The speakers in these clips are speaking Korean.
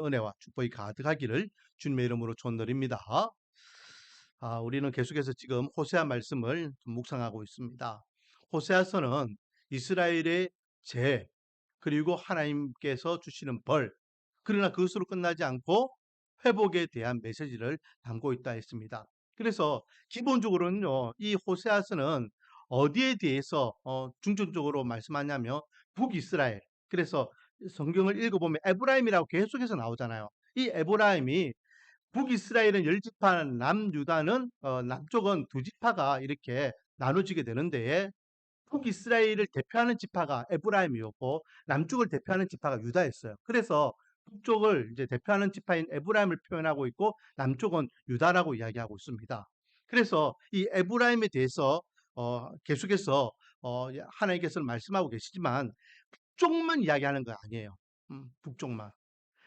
은혜와 축복이 가득하기를 주님의 이름으로 축원드립니다. 아, 우리는 계속해서 지금 호세아 말씀을 좀 묵상하고 있습니다. 호세아서는 이스라엘의 죄 그리고 하나님께서 주시는 벌 그러나 그것으로 끝나지 않고 회복에 대한 메시지를 담고 있다 했습니다. 그래서 기본적으로는요, 이 호세아서는 어디에 대해서 어, 중점적으로 말씀하냐면 북이스라엘. 그래서 성경을 읽어보면 에브라임이라고 계속해서 나오잖아요. 이 에브라임이 북이스라엘은 열 지파, 남유다는 어, 남쪽은 두 지파가 이렇게 나눠지게 되는데 북이스라엘을 대표하는 지파가 에브라임이었고 남쪽을 대표하는 지파가 유다였어요. 그래서 북쪽을 이제 대표하는 지파인 에브라임을 표현하고 있고 남쪽은 유다라고 이야기하고 있습니다. 그래서 이 에브라임에 대해서 어, 계속해서 어, 하나님께서는 말씀하고 계시지만 북쪽만 이야기하는 거 아니에요. 음, 북쪽만.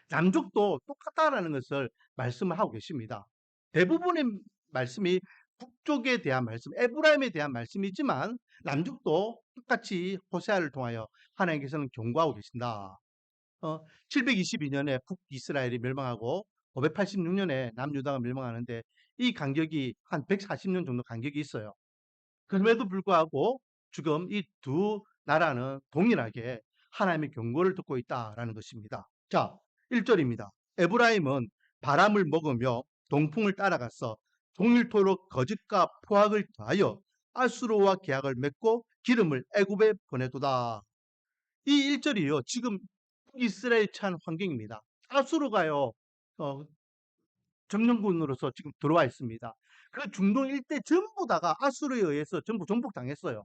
남쪽도 똑같다라는 것을 말씀을 하고 계십니다. 대부분의 말씀이 북쪽에 대한 말씀, 에브라임에 대한 말씀이지만 남쪽도 똑같이 호세아를 통하여 하나님께서는 경고하고 계신다. 어, 722년에 북이스라엘이 멸망하고 586년에 남유다가 멸망하는데 이 간격이 한 140년 정도 간격이 있어요. 그럼에도 불구하고 지금 이 두 나라는 동일하게 하나님의 경고를 듣고 있다라는 것입니다. 자, 1절입니다. 에브라임은 바람을 먹으며 동풍을 따라가서 동일토록 거짓과 포악을 더하여 아수르와 계약을 맺고 기름을 애굽에 보내도다. 이 1절이요. 지금 이스라엘 처한 환경입니다. 아수르가요. 어, 점령군으로서 지금 들어와 있습니다. 그 중동 일대 전부 다가 아수르에 의해서 전부 정복당했어요.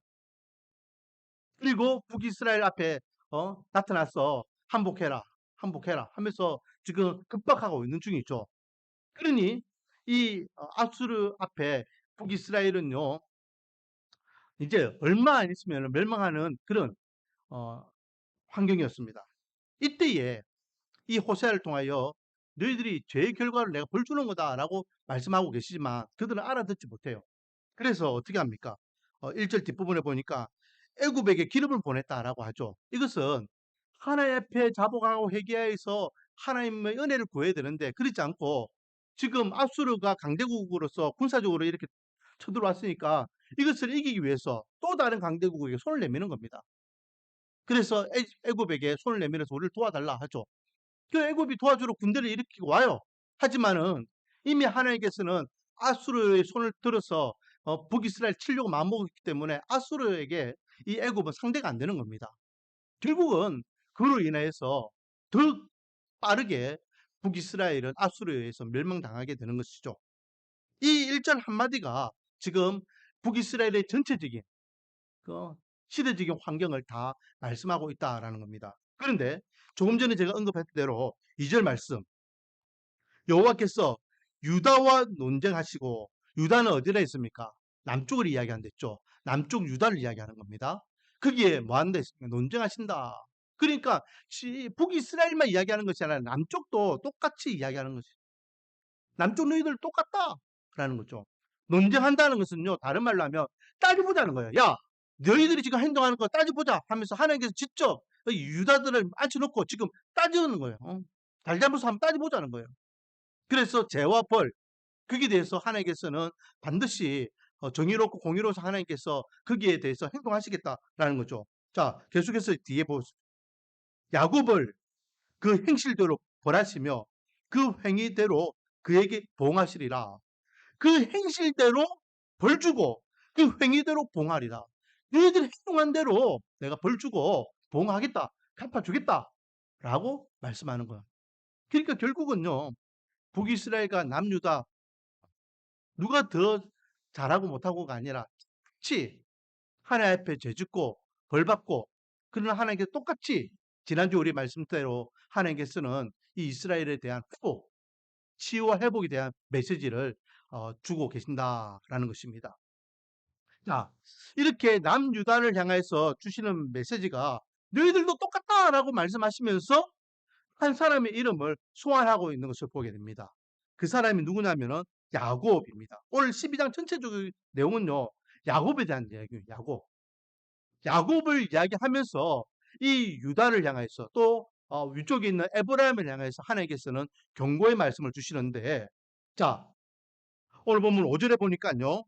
그리고 북이스라엘 앞에 어, 나타나서 항복해라, 항복해라 하면서 지금 급박하고 있는 중이죠. 그러니 이 어, 아수르 앞에 북이스라엘은요, 이제 얼마 안 있으면 멸망하는 그런 어, 환경이었습니다. 이때에 이 호세아를 통하여 너희들이 죄의 결과를 내가 벌 주는 거다라고 말씀하고 계시지만 그들은 알아듣지 못해요. 그래서 어떻게 합니까? 어, 1절 뒷부분에 보니까 애굽에게 기름을 보냈다라고 하죠. 이것은 하나님 앞에 자복하고 회개하여서 하나님의 은혜를 구해야 되는데 그렇지 않고 지금 아수르가 강대국으로서 군사적으로 이렇게 쳐들어왔으니까 이것을 이기기 위해서 또 다른 강대국에게 손을 내미는 겁니다. 그래서 애, 애굽에게 손을 내밀어서 우리를 도와달라 하죠. 그 애굽이 도와주러 군대를 일으키고 와요. 하지만은 이미 하나님께서는 아수르의 손을 들어서 어, 북이스라엘 치려고 마음먹었기 때문에 아수르에게 이 애굽은 상대가 안 되는 겁니다. 결국은 그로 인해서 더 빠르게 북이스라엘은 아수르에 의해서 멸망당하게 되는 것이죠. 이 1절 한마디가 지금 북이스라엘의 전체적인 그 시대적인 환경을 다 말씀하고 있다라는 겁니다. 그런데 조금 전에 제가 언급했던 대로 2절 말씀 여호와께서 유다와 논쟁하시고 유다는 어디나 있습니까? 남쪽을 이야기한댔죠. 남쪽 유다를 이야기하는 겁니다. 거기에 뭐 한다 했습니까? 논쟁하신다. 그러니까 북이스라엘만 이야기하는 것이 아니라 남쪽도 똑같이 이야기하는 것이 남쪽 너희들 똑같다 라는 거죠. 논쟁한다는 것은요 다른 말로 하면 따져보자는 거예요. 야 너희들이 지금 행동하는 거 따져보자 하면서 하나님께서 직접 유다들을 앉혀놓고 지금 따지는 거예요. 어? 잘잘못을 한번 따져보자는 거예요. 그래서 죄와 벌 거기에 대해서 하나님께서는 반드시 어, 정의롭고 공의로워서 하나님께서 거기에 대해서 행동하시겠다라는 거죠. 자 계속해서 뒤에 보세요. 야곱을 그 행실대로 벌하시며 그 행위대로 그에게 봉하시리라. 그 행실대로 벌 주고 그 행위대로 봉하리라. 너희들이 행동한 대로 내가 벌 주고 봉하겠다, 갚아주겠다. 라고 말씀하는 거야. 그러니까 결국은요, 북이스라엘과 남유다, 누가 더 잘하고 못하고가 아니라 같이 하나님 앞에 죄짓고 벌받고 그러나 하나님께 똑같이 지난주 우리 말씀대로 하나님께서는 이 이스라엘에 대한 회복, 치유와 회복에 대한 메시지를 어, 주고 계신다라는 것입니다. 자, 이렇게 남유다를 향해서 주시는 메시지가 너희들도 똑같다라고 말씀하시면서 한 사람의 이름을 소환하고 있는 것을 보게 됩니다. 그 사람이 누구냐면은 야곱입니다. 오늘 12장 전체적인 내용은요, 야곱에 대한 이야기예요. 야곱. 야곱을 이야기하면서 이 유다를 향해서 또 어, 위쪽에 있는 에브라임을 향해서 하나님께서는 경고의 말씀을 주시는데 자 오늘 보면 5절에 보니까요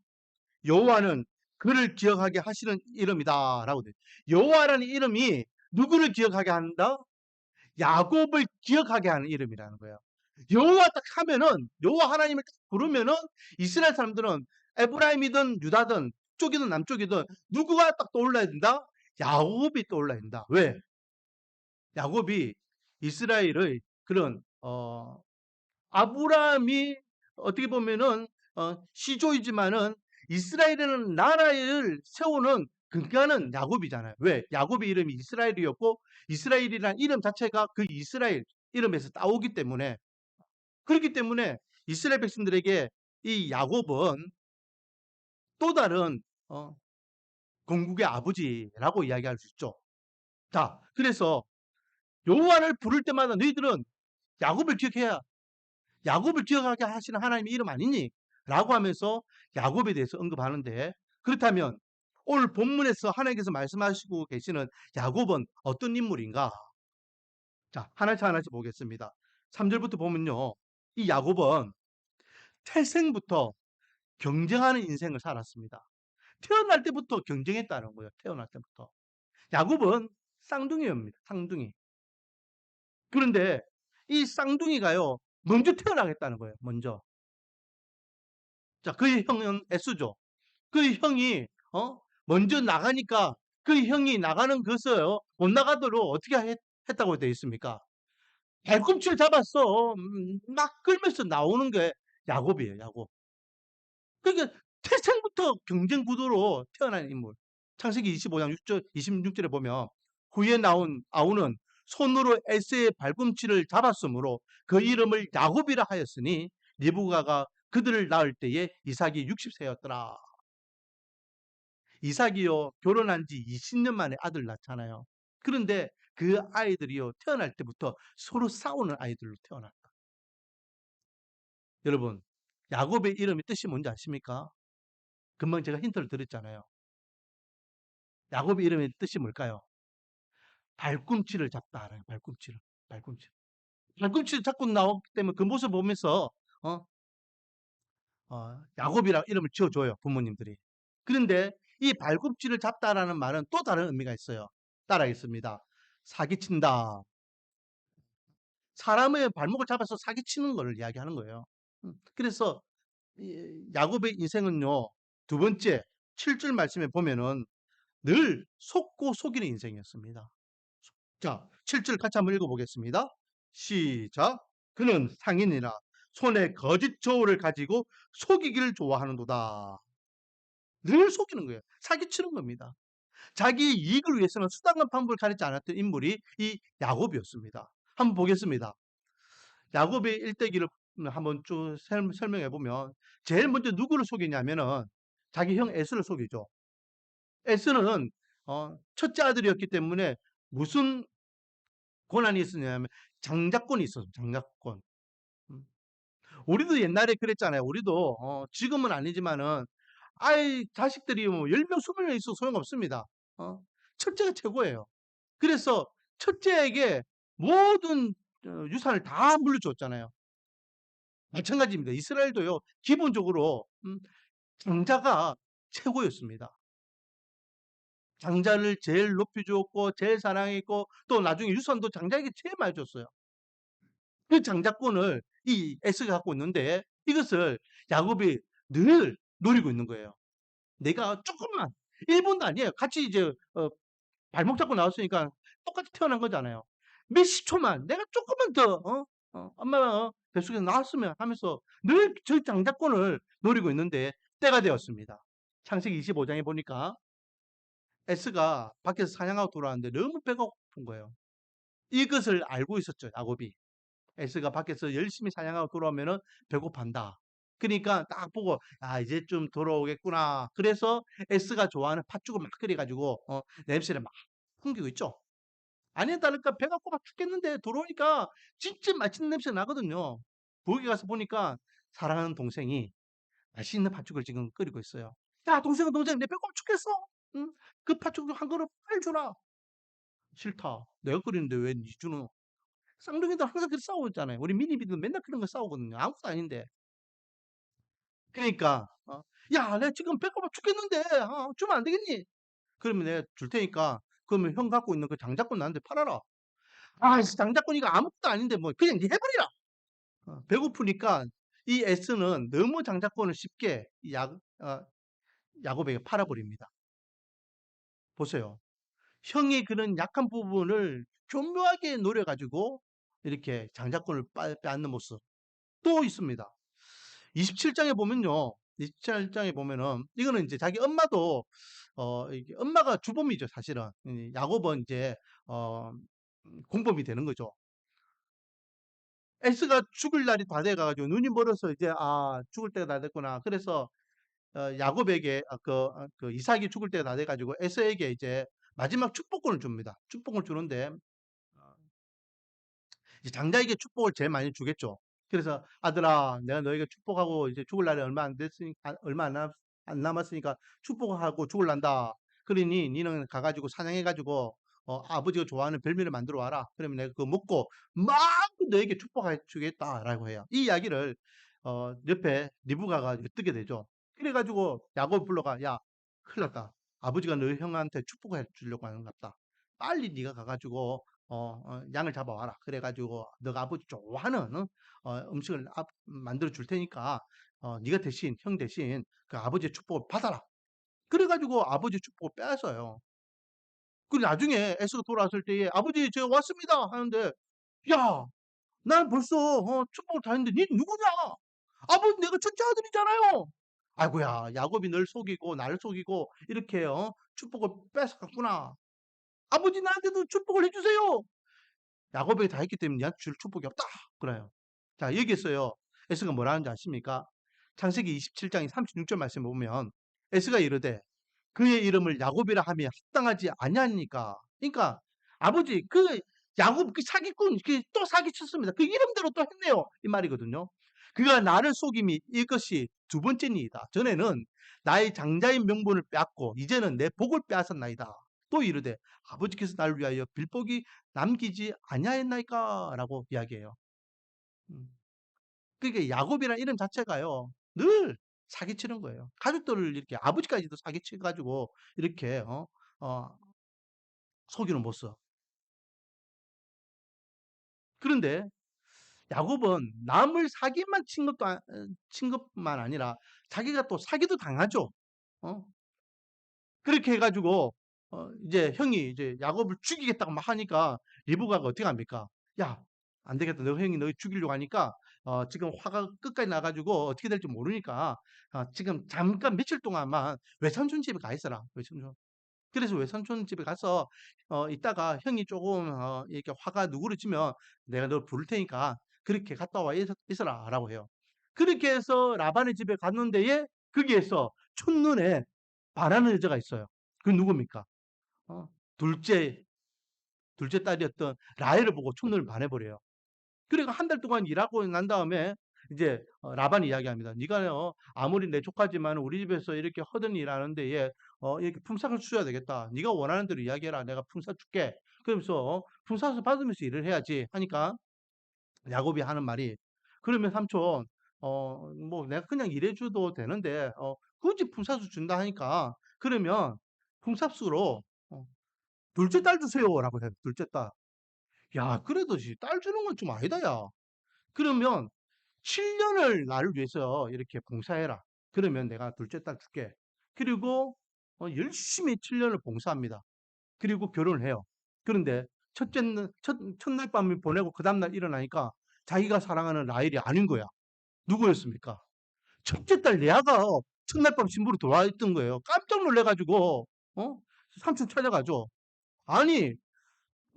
여호와는 그를 기억하게 하시는 이름이다 라고 돼. 여호와라는 이름이 누구를 기억하게 한다? 야곱을 기억하게 하는 이름이라는 거예요. 여호와 딱 하면은 여호와 하나님을 딱 부르면은 이스라엘 사람들은 에브라임이든 유다든 쪽이든 남쪽이든 누구가 딱 떠올라야 된다? 야곱이 떠올라야 된다. 왜? 야곱이 이스라엘의 그런 어 아브라함이 어떻게 보면은 어 시조이지만은 이스라엘이라는 나라를 세우는 근간은 야곱이잖아요. 왜? 야곱의 이름이 이스라엘이었고 이스라엘이라는 이름 자체가 그 이스라엘 이름에서 따오기 때문에 그렇기 때문에 이스라엘 백성들에게 이 야곱은 또 다른 어, 건국의 아버지라고 이야기할 수 있죠. 자, 그래서 여호와를 부를 때마다 너희들은 야곱을 기억해야 야곱을 기억하게 하시는 하나님의 이름 아니니? 라고 하면서 야곱에 대해서 언급하는데 그렇다면 오늘 본문에서 하나님께서 말씀하시고 계시는 야곱은 어떤 인물인가? 자, 하나씩 하나씩 보겠습니다. 3절부터 보면요. 이 야곱은 태생부터 경쟁하는 인생을 살았습니다. 태어날 때부터 경쟁했다는 거예요. 태어날 때부터. 야곱은 쌍둥이입니다. 쌍둥이. 그런데 이 쌍둥이가요. 먼저 태어나겠다는 거예요. 먼저. 자, 그의 형은 에스죠. 그 형이 어? 먼저 나가니까 그 형이 나가는 것을 못 나가도록 어떻게 했, 다고 되어 있습니까? 발꿈치를 잡았어. 음, 막 끌면서 나오는 게 야곱이에요. 야곱. 그러니까 태생부터 경쟁 구도로 태어난 인물. 창세기 25장 6절, 26절에 보면 후에 나온 아우는 손으로 에스의 발꿈치를 잡았으므로 그 이름을 야곱이라 하였으니 리브가가 그들을 낳을 때에 이삭이 60세였더라. 이삭이요 결혼한 지 20년 만에 아들 낳잖아요. 그런데 그 아이들이요 태어날 때부터 서로 싸우는 아이들로 태어났다. 여러분 야곱의 이름의 뜻이 뭔지 아십니까? 금방 제가 힌트를 드렸잖아요. 야곱의 이름의 뜻이 뭘까요? 발꿈치를 잡다 알아요. 발꿈치를. 발꿈치. 발꿈치를 잡고 나오기 때문에 그 모습 보면서 어? 어, 야곱이라 이름을 지어줘요. 부모님들이. 그런데 이 발꿈치를 잡다라는 말은 또 다른 의미가 있어요. 따라하겠습니다. 사기친다. 사람의 발목을 잡아서 사기치는 것을 이야기하는 거예요. 음, 그래서 야곱의 인생은요. 두 번째 7절 말씀에 보면은 늘 속고 속이는 인생이었습니다. 자, 7절 같이 한번 읽어보겠습니다. 시작. 그는 상인이라 손에 거짓 저울을 가지고 속이기를 좋아하는도다. 늘 속이는 거예요. 사기치는 겁니다. 자기 이익을 위해서는 수단과 방법을 가리지 않았던 인물이 이 야곱이었습니다. 한번 보겠습니다. 야곱의 일대기를 한번 쭉 설명해 보면 제일 먼저 누구를 속이냐면은 자기 형 에스를 속이죠. 에스는 어, 첫째 아들이었기 때문에 무슨 권한이 있었냐면 장자권이 있었어. 장자권. 음. 우리도 옛날에 그랬잖아요. 우리도 어, 지금은 아니지만은 아이 자식들이 뭐 10명, 20명 있어도 소용없습니다. 어? 첫째가 최고예요. 그래서 첫째에게 모든 어, 유산을 다 물려줬잖아요. 마찬가지입니다. 이스라엘도요. 기본적으로 음, 장자가 최고였습니다. 장자를 제일 높이 줬고 제일 사랑했고 또 나중에 유산도 장자에게 제일 많이 줬어요. 그 장자권을 이 에스가 갖고 있는데 이것을 야곱이 늘 노리고 있는 거예요. 내가 조금만 1분도 아니에요. 같이 이제 어, 발목 잡고 나왔으니까 똑같이 태어난 거잖아요. 몇 십 초만 내가 조금만 더 어? 어, 엄마 어, 뱃속에서 나왔으면 하면서 늘 저 장자권을 노리고 있는데 때가 되었습니다. 창세기 25장에 보니까 에스가 밖에서 사냥하고 돌아왔는데 너무 배가 고픈 거예요. 이것을 알고 있었죠, 야곱이. 에스가 밖에서 열심히 사냥하고 돌아오면은 배고판다. 그러니까 딱 보고 아 이제 좀 돌아오겠구나. 그래서 S가 좋아하는 팥죽을 막 끓여가지고 어, 냄새를 막 풍기고 있죠. 아니야 다를까 배가 고파 죽겠는데 들어오니까 진짜 맛있는 냄새 나거든요. 거기 가서 보니까 사랑하는 동생이 맛있는 팥죽을 지금 끓이고 있어요. 야 동생은 동생 내 배고파 죽겠어. 응? 그 팥죽 한 그릇 빨리 주라. 싫다. 내가 끓이는데 왜 니 주노? 쌍둥이들 항상 그렇게 싸우잖아요. 우리 미니비도 맨날 그런 거 싸우거든요. 아무것도 아닌데. 그러니까 어, 야, 내가 지금 배고파 죽겠는데 어, 주면 안 되겠니? 그러면 내가 줄 테니까 그러면 형 갖고 있는 그 장자권 나한테 팔아라. 아, 장자권 이거 아무것도 아닌데 뭐 그냥 네 해버리라. 어, 배고프니까 이 S는 너무 장자권을 쉽게 야, 어, 야곱에게 팔아버립니다. 보세요. 형이 그런 약한 부분을 교묘하게 노려가지고 이렇게 장자권을 빼앗는 모습 또 있습니다. 27장에 보면요. 27장에 보면은 이거는 이제 자기 엄마도 어 엄마가 주범이죠 사실은 야곱은 이제 어 공범이 되는 거죠. 에스가 죽을 날이 다 돼가지고 눈이 멀어서 이제 아 죽을 때가 다 됐구나. 그래서 어, 야곱에게 아, 그, 아, 그 이삭이 죽을 때가 다 돼가지고 에서에게 이제 마지막 축복권을 줍니다. 축복을 주는데 장자에게 축복을 제일 많이 주겠죠. 그래서 아들아, 내가 너에게 축복하고 이제 죽을 날이 얼마 안 됐으니까 얼마 안, 남, 안 남았으니까 축복하고 죽을 난다. 그러니 니는 가가지고 사냥해가지고 어, 아버지가 좋아하는 별미를 만들어 와라. 그러면 내가 그거 먹고 막 너에게 축복해 주겠다라고 해요. 이 이야기를 어, 옆에 리브가가 뜨게 되죠. 그래가지고 야곱 불러가 야 큰일 났다. 아버지가 너 형한테 축복해 주려고 하는 것 같다. 빨리 네가 가가지고 어, 어, 양을 잡아와라. 그래가지고 너가 아버지 좋아하는 어, 음식을 아, 만들어 줄 테니까 어, 네가 대신 형 대신 그 아버지의 축복을 받아라. 그래가지고 아버지 축복을 빼앗어요. 그리고 나중에 에스가 돌아왔을 때에 아버지 제가 왔습니다 하는데 야, 난 벌써 어, 축복을 다 했는데 니 누구냐? 아버지 내가 첫째 아들이잖아요. 아이고야 야곱이 널 속이고 나를 속이고 이렇게 어, 축복을 뺏어갔구나. 아버지 나한테도 축복을 해주세요. 야곱에게 다 했기 때문에 니한테 줄 축복이 없다. 그래요. 자 여기 있어요. 에스가 뭐라는지 아십니까? 창세기 27장 36절 말씀 보면 에스가 이르되 그의 이름을 야곱이라 하며 합당하지 아니하니까. 그러니까 아버지 그 야곱 그 사기꾼 그또 사기쳤습니다. 그 이름대로 또 했네요. 이 말이거든요. 그가 나를 속임이 이것이 두 번째니이다. 전에는 나의 장자의 명분을 빼앗고 이제는 내 복을 빼앗았나이다. 또 이르되 아버지께서 나를 위하여 빌복이 남기지 아니하였나이까 라고 이야기해요. 음. 그게 야곱이라는 이름 자체가요. 늘 사기치는 거예요. 가족들을 이렇게 아버지까지도 사기쳐가지고 이렇게 어, 어, 속이는 모습. 그런데 야곱은 남을 사기만 친 것도 아, 친 것만 아니라 자기가 또 사기도 당하죠. 어? 그렇게 해가지고 어, 이제 형이 이제 야곱을 죽이겠다고 막 하니까 리브가가 어떻게 합니까? 야, 안 되겠다. 너 형이 너 죽이려고 하니까 어, 지금 화가 끝까지 나가지고 어떻게 될지 모르니까 어, 지금 잠깐 며칠 동안만 외삼촌 집에 가 있어라. 외삼촌. 그래서 외삼촌 집에 가서 어, 이따가 형이 조금 어, 이렇게 화가 누그러지면 내가 너 부를 테니까 그렇게 갔다 와 있어라 라고 해요. 그렇게 해서 라반의 집에 갔는데 에 거기에서 첫눈에 바라는 여자가 있어요. 그 누굽니까? 어, 둘째 둘째 딸이었던 라헬을 보고 첫눈을 반해버려요. 그러니까 한달 동안 일하고 난 다음에 이제 어, 라반이 이야기합니다. 네가 아무리 내 조카지만 우리 집에서 이렇게 허든 일하는데 얘 어, 이렇게 품삯을 줘야 되겠다. 네가 원하는 대로 이야기해라. 내가 품삯 줄게. 그러면서 어, 품삯을 받으면서 일을 해야지 하니까 야곱이 하는 말이 그러면 삼촌 어, 뭐 내가 그냥 일해줘도 되는데 어, 굳이 품삯을 준다 하니까 그러면 품삯으로 어, 둘째 딸 주세요라고 해요. 둘째 딸. 야, 그래도 딸 주는 건 좀 아니다, 야. 그러면 7년을 나를 위해서 이렇게 봉사해라. 그러면 내가 둘째 딸 줄게. 그리고 어, 열심히 7년을 봉사합니다. 그리고 결혼을 해요. 그런데 첫째, 첫, 첫날 밤에 보내고 그 다음날 일어나니까 자기가 사랑하는 라헬이 아닌 거야. 누구였습니까? 첫째 딸 레아가 첫날 밤 신부로 돌아와 있던 거예요. 깜짝 놀래가지고, 어? 삼촌 찾아가죠. 아니,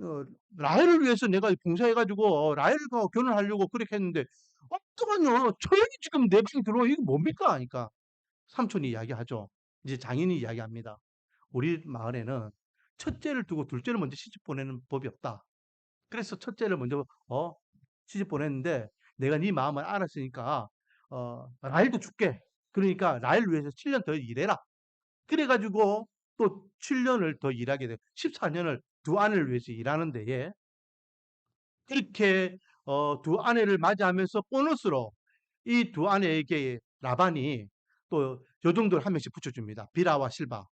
어, 라헬을 위해서 내가 봉사해가지고 어, 라헬과 결혼하려고 그렇게 했는데 어떡하냐? 저형이 지금 내 방에 들어와. 이거 뭡니까? 하니까 삼촌이 이야기하죠. 이제 장인이 이야기합니다. 우리 마을에는 첫째를 두고 둘째를 먼저 시집 보내는 법이 없다. 그래서 첫째를 먼저 어 시집 보냈는데 내가 네 마음을 알았으니까 어 라헬도 줄게. 그러니까 라헬 위해서 7년 더 일해라. 그래가지고 또 7년을 더 일하게 돼 14년을 두 아내를 위해서 일하는 데에 그렇게 어, 두 아내를 맞이하면서 보너스로 이 두 아내에게 라반이 또 여종들 한 명씩 붙여줍니다. 비라와 실바.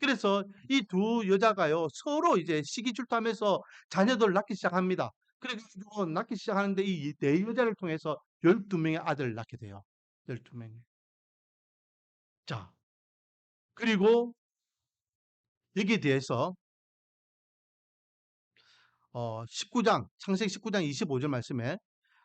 그래서 이 두 여자가요 서로 이제 시기질투하면서 자녀들을 낳기 시작합니다. 그래가지고 낳기 시작하는데 이 네 여자를 통해서 12명의 아들을 낳게 돼요. 12명이. 자, 그리고 여기에 대해서 어, 19장, 창세기 19장 25절 말씀에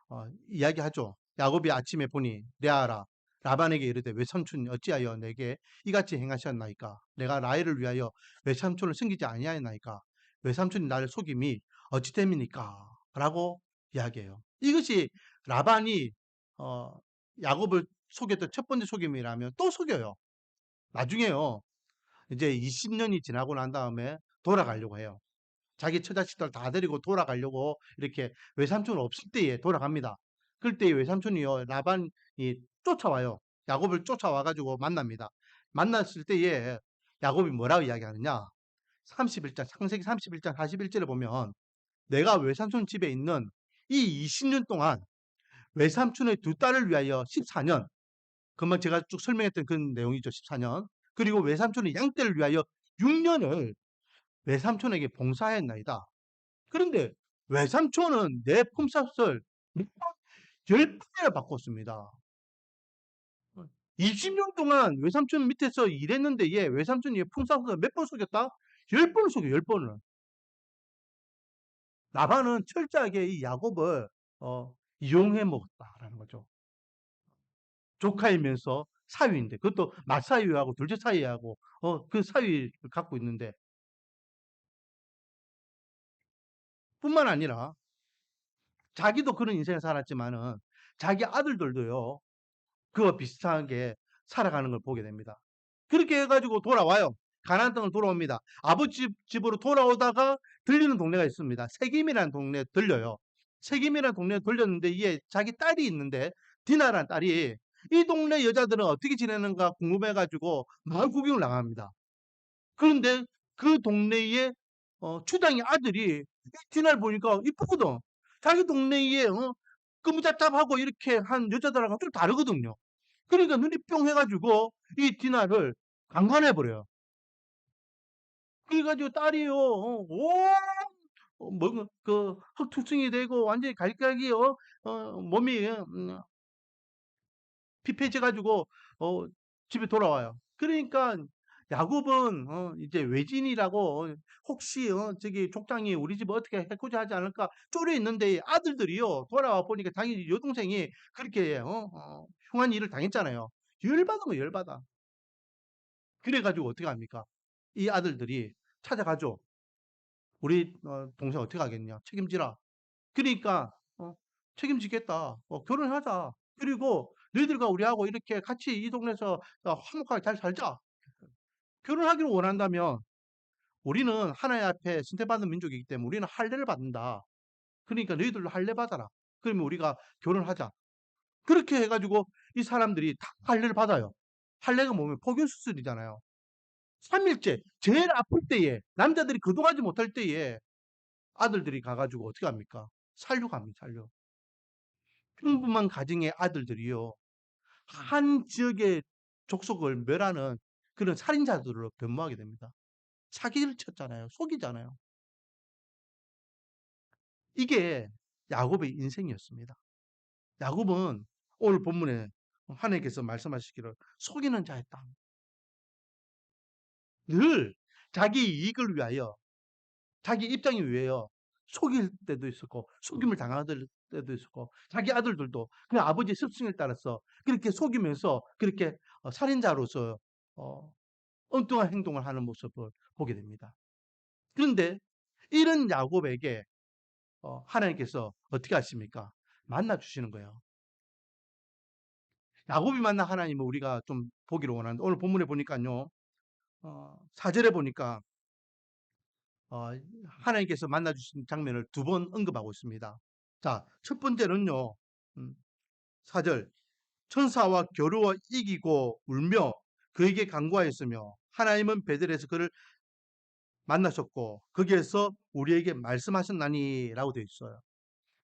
어, 이야기하죠. 야곱이 아침에 보니 레아라 라반에게 이르되 외삼촌 어찌하여 내게 이같이 행하셨나이까 내가 라헬을 위하여 외삼촌을 숨기지 아니하였나이까 외삼촌이 나를 속임이 어찌 됨이니까 라고 이야기해요. 이것이 라반이 어, 야곱을 속였던 첫 번째 속임이라면 또 속여요. 나중에요. 이제 20년이 지나고 난 다음에 돌아가려고 해요. 자기 처자식들 다 데리고 돌아가려고 이렇게 외삼촌 없을 때에 돌아갑니다. 그럴 때 외삼촌이요 라반이 쫓아와요. 야곱을 쫓아와 가지고 만납니다. 만났을 때에 야곱이 뭐라고 이야기하느냐? 31장 창세기 31장 41절에 보면 내가 외삼촌 집에 있는 이 20년 동안 외삼촌의 두 딸을 위하여 14년 금방 제가 쭉 설명했던 그 내용이죠. 14년. 그리고 외삼촌의 양떼를 위하여 6년을 외삼촌에게 봉사했나이다. 그런데 외삼촌은 내 품삯을 열 번이나 바꿨습니다. 20년 동안 외삼촌 밑에서 일했는데 얘 외삼촌이 품삯을 몇 번 속였다? 열 번을 속여, 열 번을. 라반은 철저하게 이 야곱을 어, 이용해 먹었다라는 거죠. 조카이면서 사위인데 그것도 맏사위하고 둘째 사위하고 어, 그 사위를 갖고 있는데 뿐만 아니라 자기도 그런 인생을 살았지만은 자기 아들들도요 그와 비슷하게 살아가는 걸 보게 됩니다. 그렇게 해가지고 돌아와요. 가나안 땅을 돌아옵니다. 아버지 집으로 돌아오다가 들리는 동네가 있습니다. 세김이라는 동네에 들려요. 세김이라는 동네에 들렸는데 이게 자기 딸이 있는데 디나라는 딸이 이 동네 여자들은 어떻게 지내는가 궁금해가지고 마을 구경을 나갑니다. 그런데 그 동네에 어, 추장의 아들이 디나를 보니까 이쁘거든. 자기 동네에 어, 끄무잡잡하고 이렇게 한 여자들하고 좀 다르거든요. 그러니까 눈이 뿅 해가지고 이 디나를 강간해버려요. 그래가지고 딸이요, 어, 오, 어, 뭐, 그, 흑투성이 되고, 완전히 갈각이, 어, 어, 몸이, 음, 피폐해져가지고, 어, 집에 돌아와요. 그러니까, 야곱은, 어, 이제 외진이라고, 어, 혹시, 어, 저기, 족장이 우리 집 어떻게 해코지 하지 않을까, 쪼려 있는데, 아들들이요, 돌아와 보니까 당연히 여동생이 그렇게, 어, 어, 흉한 일을 당했잖아요. 열받은 거 열받아. 그래가지고 어떻게 합니까? 이 아들들이 찾아가죠. 우리 어, 동생 어떻게 하겠냐? 책임지라. 그러니까 어, 책임지겠다. 어, 결혼하자. 그리고 너희들과 우리하고 이렇게 같이 이 동네에서 어, 화목하게 잘 살자. 결혼하기를 원한다면 우리는 하나님 앞에 선택받는 민족이기 때문에 우리는 할례를 받는다. 그러니까 너희들도 할례 받아라. 그러면 우리가 결혼하자. 그렇게 해가지고 이 사람들이 다 할례를 받아요. 할례가 뭐면 포교 수술이잖아요. 3일째 제일 아플 때에 남자들이 거동하지 못할 때에 아들들이 가가지고 어떻게 합니까? 살려 갑니다. 살려. 평범한 가정의 아들들이요. 한 지역의 족속을 멸하는 그런 살인자들로 변모하게 됩니다. 사기를 쳤잖아요. 속이잖아요. 이게 야곱의 인생이었습니다. 야곱은 오늘 본문에 하나님께서 말씀하시기를 속이는 자였다. 늘 자기 이익을 위하여 자기 입장이 위하여 속일 때도 있었고 속임을 당하는 때도 있었고 자기 아들들도 그 아버지의 습성을 따라서 그렇게 속이면서 그렇게 어, 살인자로서 어, 엉뚱한 행동을 하는 모습을 보게 됩니다. 그런데 이런 야곱에게 어, 하나님께서 어떻게 하십니까? 만나 주시는 거예요. 야곱이 만나 하나님을 우리가 좀 보기를 원하는데 오늘 본문에 보니까요. 어, 사절에 보니까 어, 하나님께서 만나 주신 장면을 두 번 언급하고 있습니다. 자, 첫 번째는요. 음, 사절 천사와 겨루어 이기고 울며 그에게 간구하였으며 하나님은 베델에서 그를 만나셨고 거기에서 우리에게 말씀하셨나니라고 되어 있어요.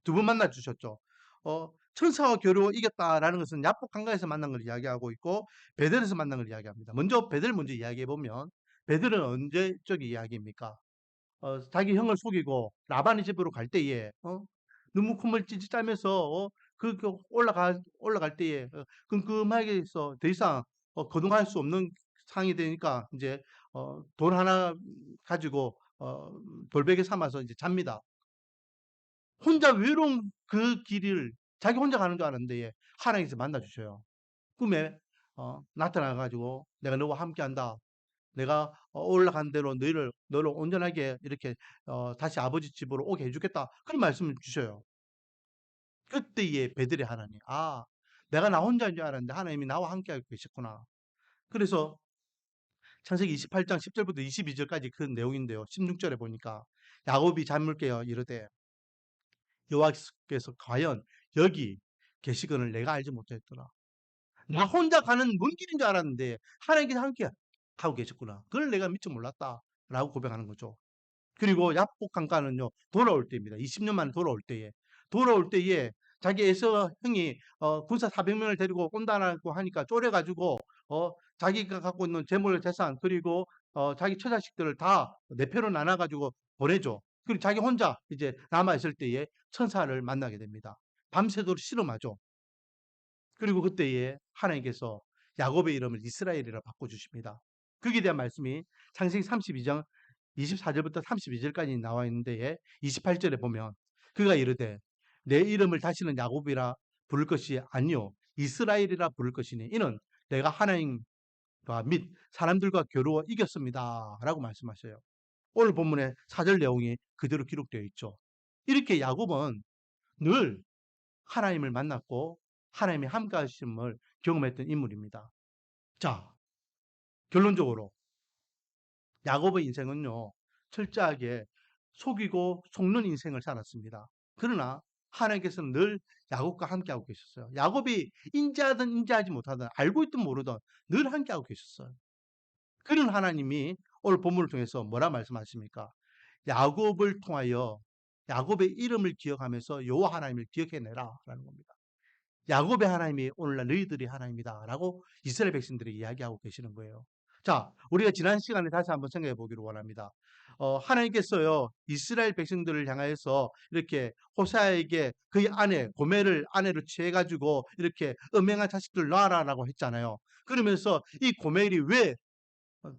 두 번 만나 주셨죠. 어, 천사와 겨루어 이겼다라는 것은 야복 강가에서 만난 걸 이야기하고 있고 베델에서 만난 걸 이야기합니다. 먼저 베델 먼저 이야기해 보면 베델은 언제적 이야기입니까? 어, 자기 형을 속이고 라반의 집으로 갈 때에 어? 눈물 콧물 찌릿 짜면서 어? 그, 그 올라가 올라갈 때에 어, 끔끔하게 있어 더 이상 어, 거동할 수 없는 상황이 되니까 이제 어, 돌 하나 가지고 어, 돌베개 삼아서 이제 잡니다. 혼자 외로운 그 길을 자기 혼자 가는 줄 알았는데 예, 하나님께서 만나 주셔요. 꿈에 어, 나타나 가지고 내가 너와 함께한다. 내가 어, 올라간 대로 너희를 너를 온전하게 이렇게 어, 다시 아버지 집으로 오게 해주겠다. 그런 말씀을 주셔요. 그때에 베들의 하나님, 아, 내가 나 혼자인 줄 알았는데 하나님이 나와 함께하고 계셨구나. 그래서 창세기 28장 10절부터 22절까지 그 내용인데요. 16절에 보니까 야곱이 잠을 깨어 이르되 여호와께서 과연 여기 계시건을 내가 알지 못했더라. 나 혼자 가는 먼 길인 줄 알았는데 하나님께서 함께 하고 계셨구나. 그걸 내가 미처 몰랐다. 라고 고백하는 거죠. 그리고 야복 강가는요, 돌아올 때입니다. 20년 만에 돌아올 때에. 돌아올 때에 자기 에서 형이 어, 군사 400명을 데리고 온다고 하니까 쫄여가지고 어, 자기가 갖고 있는 재물 재산 그리고 어, 자기 처자식들을 다네 표로 나눠가지고 보내죠. 그리고 자기 혼자 이제 남아있을 때에 천사를 만나게 됩니다. 밤새도록 실험하죠. 그리고 그때에 하나님께서 야곱의 이름을 이스라엘이라 바꿔주십니다. 거기에 대한 말씀이 창세기 32장 24절부터 32절까지 나와 있는데 28절에 보면 그가 이르되 내 이름을 다시는 야곱이라 부를 것이 아니요 이스라엘이라 부를 것이니 이는 내가 하나님과 및 사람들과 겨루어 이겼습니다. 라고 말씀하셔요. 오늘 본문의 사절 내용이 그대로 기록되어 있죠. 이렇게 야곱은 늘 하나님을 만났고 하나님의 함께하심을 경험했던 인물입니다. 자, 결론적으로 야곱의 인생은요 철저하게 속이고 속는 인생을 살았습니다. 그러나 하나님께서는 늘 야곱과 함께하고 계셨어요. 야곱이 인지하든 인지하지 못하든 알고 있든 모르든 늘 함께하고 계셨어요. 그런 하나님이 오늘 본문을 통해서 뭐라 말씀하십니까? 야곱을 통하여 야곱의 이름을 기억하면서 여호와 하나님을 기억해내라 라는 겁니다. 야곱의 하나님이 오늘날 너희들이 하나님이다 라고 이스라엘 백성들이 이야기하고 계시는 거예요. 자, 우리가 지난 시간에 다시 한번 생각해 보기를 원합니다. 어, 하나님께서요, 이스라엘 백성들을 향하여서 이렇게 호사에게 그의 아내, 고멜을 아내로 취해가지고 이렇게 음행한 자식들 놔라라고 했잖아요. 그러면서 이 고멜이 왜 어,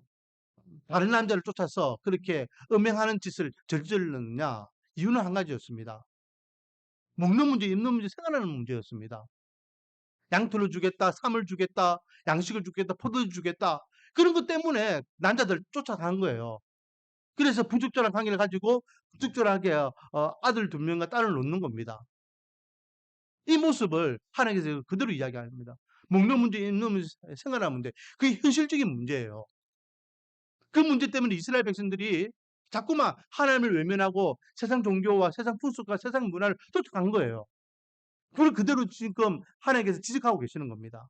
다른 남자를 쫓아서 그렇게 음행하는 짓을 저질렀느냐? 이유는 한 가지였습니다. 먹는 문제, 입는 문제, 생활하는 문제였습니다. 양털을 주겠다, 삼을 주겠다, 양식을 주겠다, 포도를 주겠다. 그런 것 때문에 남자들 쫓아간 거예요. 그래서 부적절한 관계를 가지고 부적절하게 어, 아들 두 명과 딸을 놓는 겁니다. 이 모습을 하나님께서 그대로 이야기합니다. 먹는 문제, 입는 문제, 생활하는 문제. 그게 현실적인 문제예요. 그 문제 때문에 이스라엘 백성들이 자꾸만 하나님을 외면하고 세상 종교와 세상 풍습과 세상 문화를 쫓아간 거예요. 그걸 그대로 지금 하나님께서 지적하고 계시는 겁니다.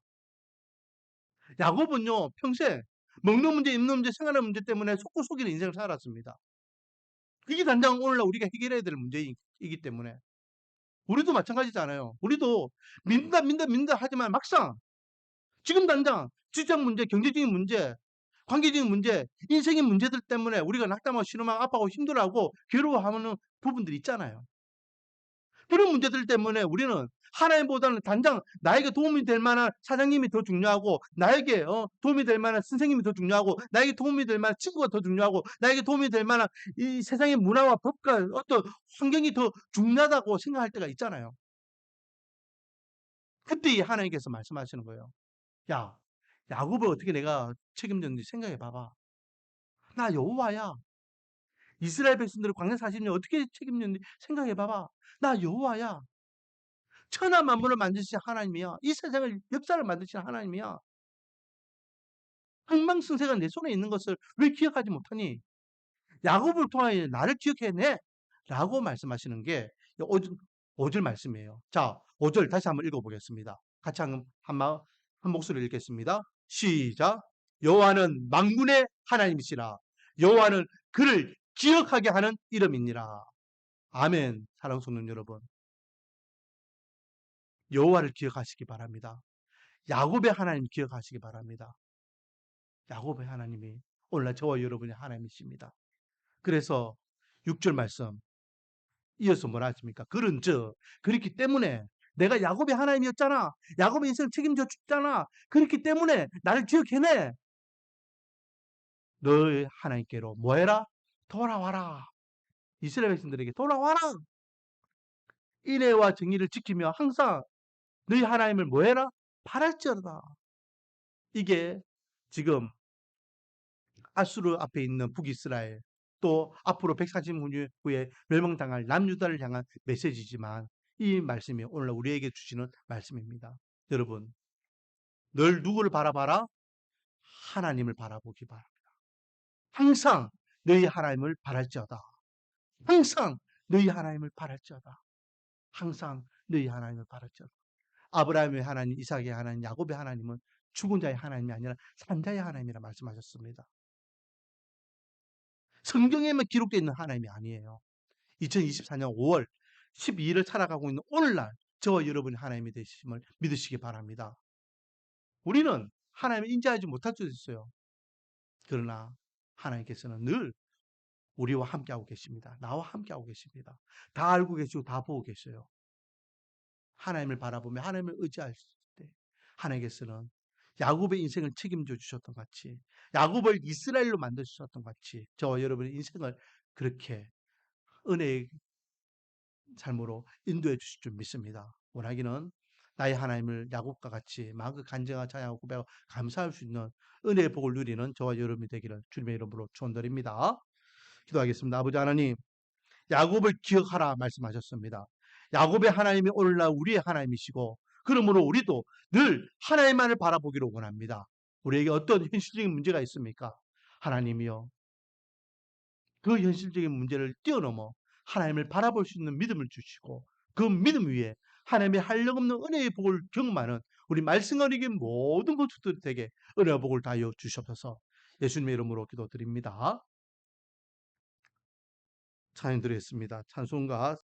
야곱은요, 평생 먹는 문제, 입는 문제, 생활하는 문제 때문에 속고 속이는 인생을 살았습니다. 그게 단장 오늘날 우리가 해결해야 될 문제이기 때문에. 우리도 마찬가지잖아요. 우리도 민다, 민다, 민다 하지만 막상 지금 당장 직장 문제, 경제적인 문제, 관계적인 문제, 인생의 문제들 때문에 우리가 낙담하고 신음하고 아파하고 힘들어하고 괴로워하는 부분들이 있잖아요. 그런 문제들 때문에 우리는 하나님보다는 단장 나에게 도움이 될 만한 사장님이 더 중요하고 나에게 어, 도움이 될 만한 선생님이 더 중요하고 나에게 도움이 될 만한 친구가 더 중요하고 나에게 도움이 될 만한 이 세상의 문화와 법과 어떤 환경이 더 중요하다고 생각할 때가 있잖아요. 그때 하나님께서 말씀하시는 거예요. 야, 야곱을 어떻게 내가 책임졌는지 생각해 봐봐. 나 여호와야. 이스라엘 백성들을 광야 40년 어떻게 책임졌는지 생각해 봐봐. 나 여호와야. 천하 만물을 만드신 하나님이야. 이 세상을 역사를 만드신 하나님이야. 흥망승세가 내 손에 있는 것을 왜 기억하지 못하니? 야곱을 통하여 나를 기억해내. 라고 말씀하시는 게 5절, 5절 말씀이에요. 자, 5절 다시 한번 읽어보겠습니다. 같이 한, 한, 한 목소리를 읽겠습니다. 시작. 여호와는 만군의 하나님이시라. 여호와는 그를 기억하게 하는 이름이니라. 아멘. 사랑스러운 여러분. 여호와를 기억하시기 바랍니다. 야곱의 하나님 기억하시기 바랍니다. 야곱의 하나님이 오늘날 저와 여러분의 하나님이십니다. 그래서 6절 말씀 이어서 뭐라 하십니까? 그런즉 그렇기 때문에 내가 야곱의 하나님이었잖아. 야곱의 인생 책임져 줬잖아. 그렇기 때문에 나를 기억해내. 너의 하나님께로 뭐해라? 돌아와라. 이스라엘 백성들에게 돌아와라. 인애와 정의를 지키며 항상 너희 하나님을 뭐해라? 바랄지어다. 이게 지금 아수르 앞에 있는 북이스라엘 또 앞으로 140년 후에 멸망당할 남유다를 향한 메시지지만 이 말씀이 오늘 우리에게 주시는 말씀입니다. 여러분, 늘 누구를 바라봐라? 하나님을 바라보기 바랍니다. 항상 너희 하나님을 바랄지어다. 항상 너희 하나님을 바랄지어다. 항상 너희 하나님을 바랄지어다. 아브라함의 하나님, 이삭의 하나님, 야곱의 하나님은 죽은 자의 하나님이 아니라 산자의 하나님이라 말씀하셨습니다. 성경에만 기록되어 있는 하나님이 아니에요. 2024년 5월 12일을 살아가고 있는 오늘날 저와 여러분이 하나님이 되심을 믿으시기 바랍니다. 우리는 하나님을 인지하지 못할 수도 있어요. 그러나 하나님께서는 늘 우리와 함께하고 계십니다. 나와 함께하고 계십니다. 다 알고 계시고 다 보고 계셔요. 하나님을 바라보며 하나님을 의지할 때 하나님께서는 야곱의 인생을 책임져 주셨던 같이 야곱을 이스라엘로 만들어 주셨던 같이 저와 여러분의 인생을 그렇게 은혜의 삶으로 인도해 주실 줄 믿습니다. 원하기는 나의 하나님을 야곱과 같이 마그 간증하 자야고 고백하고 감사할 수 있는 은혜의 복을 누리는 저와 여러분이 되기를 주님의 이름으로 축원드립니다. 기도하겠습니다. 아버지 하나님, 야곱을 기억하라 말씀하셨습니다. 야곱의 하나님이 오늘날 우리의 하나님이시고 그러므로 우리도 늘 하나님만을 바라보기를 원합니다. 우리에게 어떤 현실적인 문제가 있습니까? 하나님이요. 그 현실적인 문제를 뛰어넘어 하나님을 바라볼 수 있는 믿음을 주시고 그 믿음 위에 하나님의 한량없는 은혜의 복을 경험하는 우리 말씀 어리긴 모든 것들에게 은혜의 복을 다하여 주시옵소서 예수님의 이름으로 기도드립니다. 찬양 드리겠습니다. 찬송가